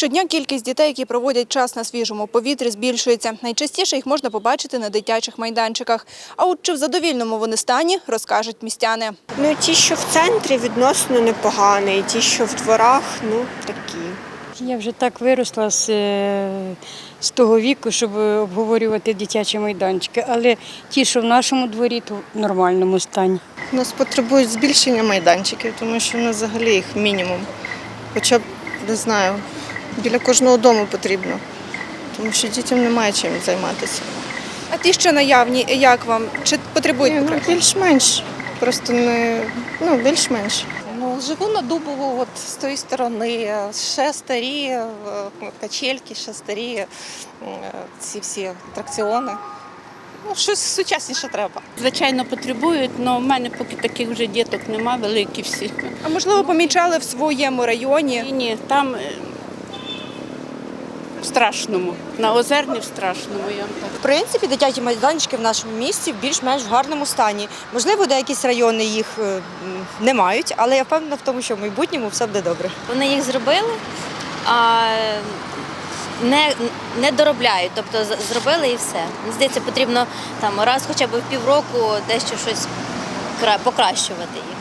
Щодня кількість дітей, які проводять час на свіжому повітрі, збільшується. Найчастіше їх можна побачити на дитячих майданчиках. А от чи в задовільному вони стані, розкажуть містяни. Ну, ті, що в центрі, відносно непогані, ті, що в дворах, ну такі. Я вже так виросла з, е, з того віку, щоб обговорювати дитячі майданчики. Але ті, що в нашому дворі, то в нормальному стані. У нас потребують збільшення майданчиків, тому що в нас взагалі їх мінімум. Хоча б, не знаю, біля кожного дому потрібно, тому що дітям немає чим займатися. А ті, що наявні, як вам? Чи потребують Ні, ну, більш-менш. Просто не ну, більш-менш. Ну, живу на Дубову, от з тої сторони. Ще старі е, качельки, ще старі е, ці всі атракціони. Ну, щось сучасніше треба. Звичайно, потребують, але в мене поки таких вже діток нема, великі всі. А можливо, помічали в своєму районі? Ні, ні, там е, в страшному, на озерні в страшному. Я так В принципі, дитячі майданчики в нашому місті більш-менш в гарному стані. Можливо, деякі райони їх е, не мають, але я впевнена в тому, що в майбутньому все буде добре. Вони їх зробили, а не, не доробляють, тобто зробили і все. Мені здається, потрібно там раз хоча б в півроку дещо щось покращувати їх.